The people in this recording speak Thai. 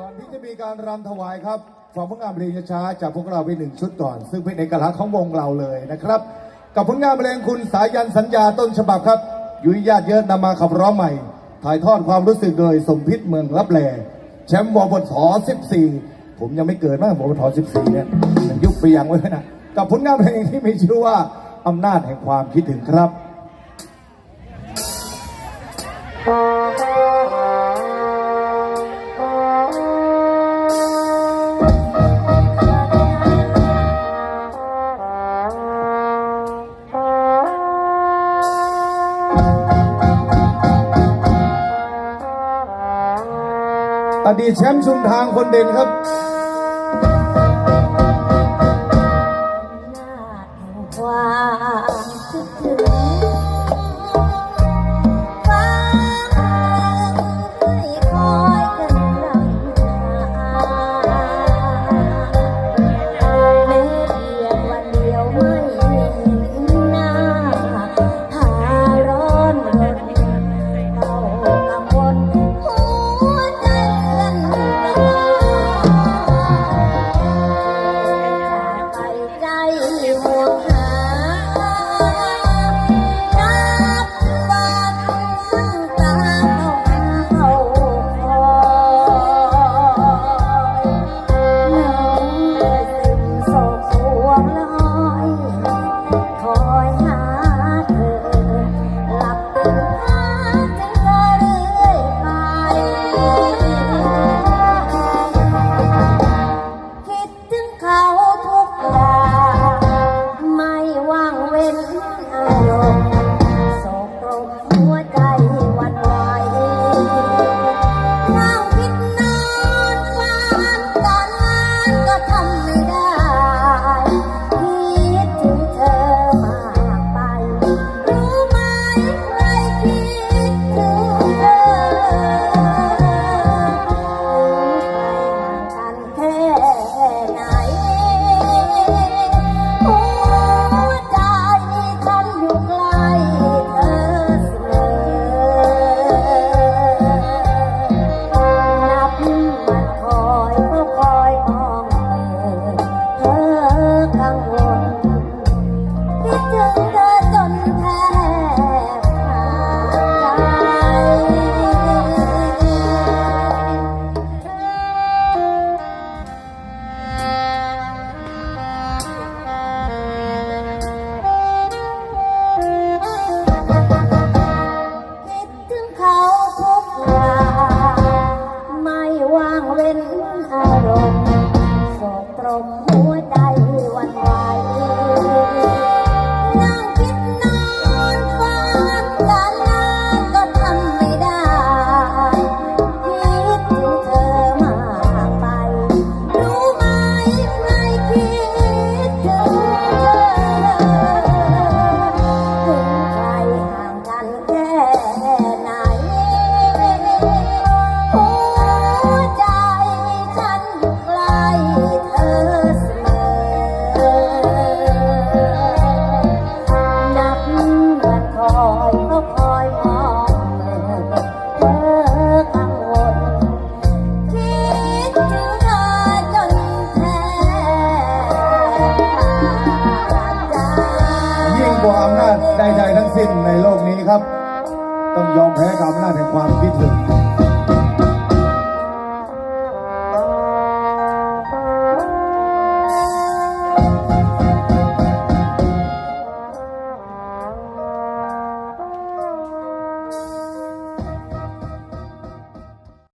ก่อนที่จะมีการรำถวายครับฟังผลงานเพลงช้าๆจากพวกเราไปหนึ่งชุดก่อน ซึ่งเป็นเอกลักษณ์ของวงเราเลยนะครับ กับผลงานเพลงคุณสายันสัญญาต้นฉบับครับยุยญาติเยอะนำมาขับร้องใหม่ ถ่ายทอดความรู้สึกโดยสมพิษเมืองรับแลแชมป์วบท14 ผมยังไม่เกิดมากวบท14เนี่ยมันยุคไปยังไว้นะกับผลงานเพลงที่มีชื่อว่าอำนาจแห่งความคิดถึงครับ อดีตแชมป์ชุมทางคนเด่นครับ ครับ ต้องยอมแพ้กับอำนาจแห่งความคิดถึง